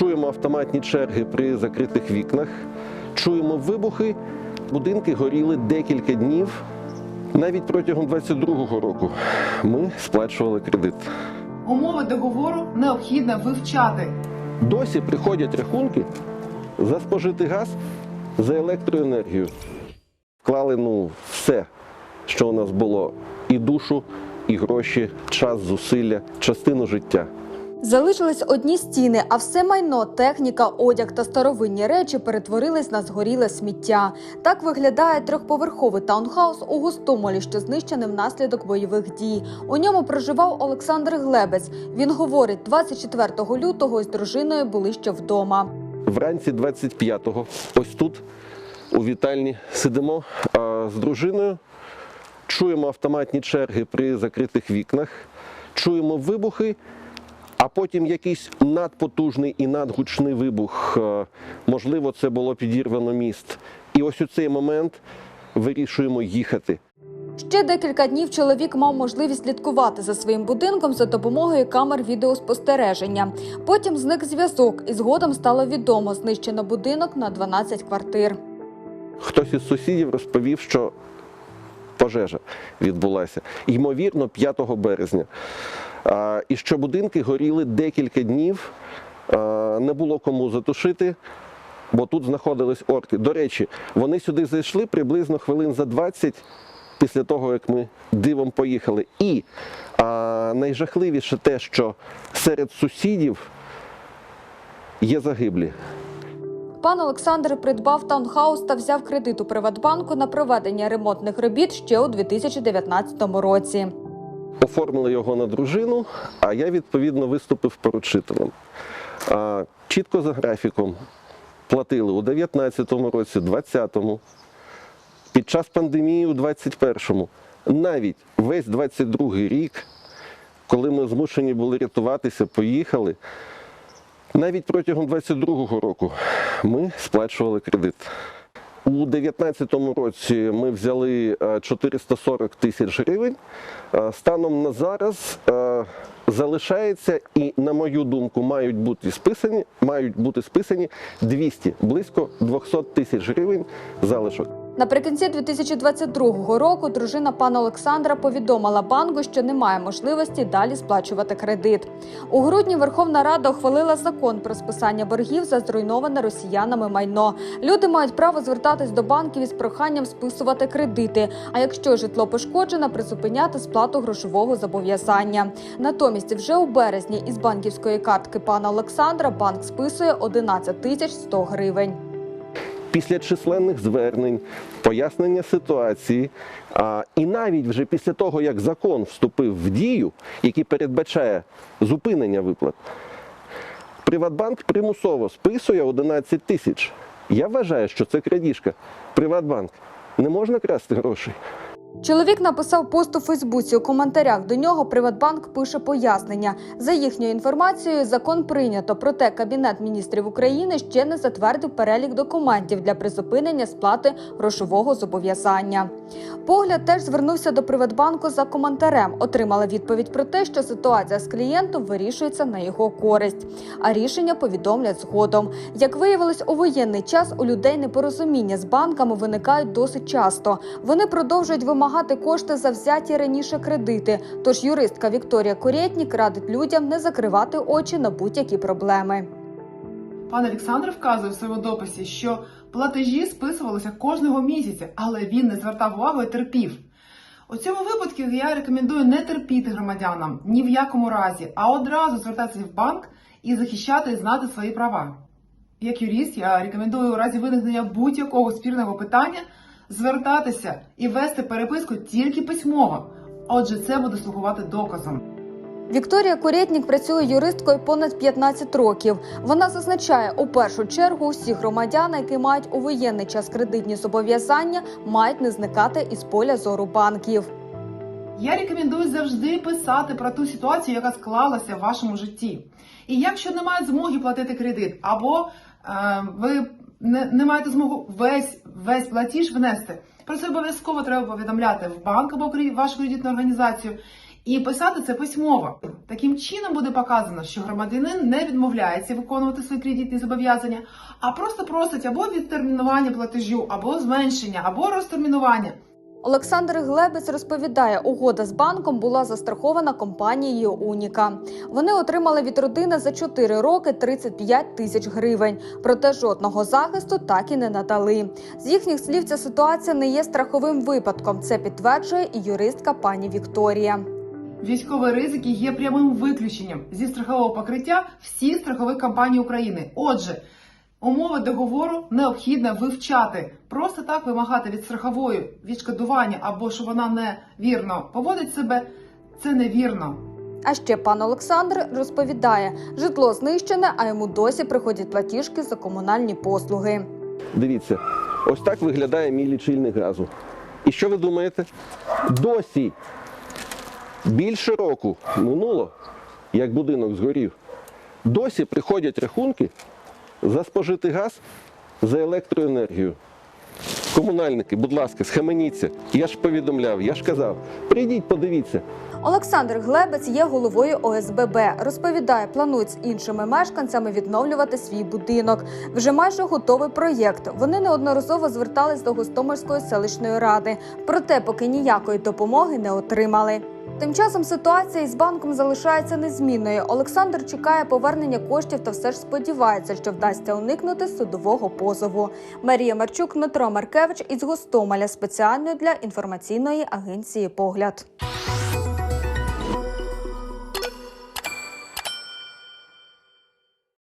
чуємо автоматні черги при закритих вікнах, чуємо вибухи. Будинки горіли декілька днів. Навіть протягом 22-го року ми сплачували кредит. Умови договору необхідно вивчати. Досі приходять рахунки за спожитий газ, за електроенергію. Вклали ну, все, що у нас було: і душу, і гроші, час, зусилля, частину життя. Залишились одні стіни, а все майно, техніка, одяг та старовинні речі перетворились на згоріле сміття. Так виглядає трьохповерховий таунхаус у Гостомелі, що знищений внаслідок бойових дій. У ньому проживав Олександр Глебець. Він говорить, 24 лютого із дружиною були ще вдома. Вранці 25-го, ось тут, у вітальні, сидимо а, з дружиною, чуємо автоматні черги при закритих вікнах, чуємо вибухи, потім якийсь надпотужний і надгучний вибух. Можливо, це було підірвано міст. І ось у цей момент вирішуємо їхати. Ще декілька днів чоловік мав можливість слідкувати за своїм будинком за допомогою камер відеоспостереження. Потім зник зв'язок, і згодом стало відомо, знищено будинок на 12 квартир. Хтось із сусідів розповів, що пожежа відбулася, ймовірно, 5 березня. І що будинки горіли декілька днів, не було кому затушити, бо тут знаходились орки. До речі, вони сюди зайшли приблизно хвилин за 20 після того, як ми дивом поїхали. І а, найжахливіше те, що серед сусідів є загиблі. Пан Олександр придбав таунхаус та взяв кредит у Приватбанку на проведення ремонтних робіт ще у 2019 році. Оформили його на дружину, а я відповідно виступив поручителем. Чітко за графіком платили у 19-му році, 20-му, під час пандемії у 21-му, навіть весь 22-й рік, коли ми змушені були рятуватися, поїхали. Навіть протягом 22-го року ми сплачували кредит. У 2019 році ми взяли е, 440 тисяч гривень. Е, Станом на зараз е, залишається і, на мою думку, мають бути списані, мають бути списані 200, близько 200 тисяч гривень залишок. Наприкінці 2022 року дружина пана Олександра повідомила банку, що немає можливості далі сплачувати кредит. У грудні Верховна Рада ухвалила закон про списання боргів за зруйноване росіянами майно. Люди мають право звертатись до банків із проханням списувати кредити. А якщо житло пошкоджено, призупиняти сплату грошового зобов'язання. Натомість, вже у березні із банківської картки пана Олександра банк списує 11 тисяч 100 гривень. Після численних звернень, пояснення ситуації, а, і навіть вже після того, як закон вступив в дію, який передбачає зупинення виплат, Приватбанк примусово списує 11 тисяч. Я вважаю, що це крадіжка. Приватбанк не можна красти грошей. Чоловік написав пост у Фейсбуці. У коментарях до нього Приватбанк пише пояснення. За їхньою інформацією, закон прийнято. Проте Кабінет міністрів України ще не затвердив перелік документів для призупинення сплати грошового зобов'язання. Погляд теж звернувся до Приватбанку за коментарем. Отримала відповідь про те, що ситуація з клієнтом вирішується на його користь, а рішення повідомлять згодом. Як виявилось, у воєнний час у людей непорозуміння з банками виникають досить часто. Вони продовжують вимагати кошти за взяті раніше кредити. Тож юристка Вікторія Корєтнік радить людям не закривати очі на будь-які проблеми. Пан Олександр вказує в своєму дописі, що платежі списувалися кожного місяця, але він не звертав увагу і терпів. У цьому випадку я рекомендую не терпіти громадянам ні в якому разі, а одразу звертатися в банк і захищати і знати свої права. Як юрист, я рекомендую у разі виникнення будь-якого спірного питання звертатися і вести переписку тільки письмово. Отже, це буде слугувати доказом. Вікторія Курєтнік працює юристкою понад 15 років. Вона зазначає, у першу чергу усі громадяни, які мають у воєнний час кредитні зобов'язання, мають не зникати із поля зору банків. Я рекомендую завжди писати про ту ситуацію, яка склалася в вашому житті. І якщо немає змоги платити кредит, або е, ви не, не маєте змогу весь весь платіж внести, про це обов'язково треба повідомляти в банк або вашу кредитну організацію. і писати це письмово. Таким чином буде показано, що громадянин не відмовляється виконувати свої кредитні зобов'язання, а просто просить або відтермінування платежу, або зменшення, або розтермінування. Олександр Глебець розповідає, угода з банком була застрахована компанією Уніка. Вони отримали від родини за 4 роки 35 тисяч гривень. Проте жодного захисту так і не надали. З їхніх слів, ця ситуація не є страховим випадком. Це підтверджує і юристка пані Вікторія. Військові ризики є прямим виключенням зі страхового покриття всіх страхових компаній України. Отже, умови договору необхідно вивчати. Просто так вимагати від страхової відшкодування або що вона невірно поводить себе, це невірно. А ще пан Олександр розповідає, житло знищене, а йому досі приходять платіжки за комунальні послуги. Дивіться, ось так виглядає мій лічильник газу. І що ви думаєте? Досі більше року минуло, як будинок згорів. Досі приходять рахунки за спожитий газ за електроенергію. Комунальники, будь ласка, схаменіться. Я ж повідомляв, я ж казав, прийдіть, подивіться. Олександр Глебець є головою ОСББ. Розповідає, планують з іншими мешканцями відновлювати свій будинок. Вже майже готовий проєкт. Вони неодноразово звертались до Гостомельської селищної ради, проте поки ніякої допомоги не отримали. Тим часом ситуація із банком залишається незмінною. Олександр чекає повернення коштів та все ж сподівається, що вдасться уникнути судового позову. Марія Марчук, Дмитро Маркевич із Гостомеля спеціально для інформаційної агенції Погляд.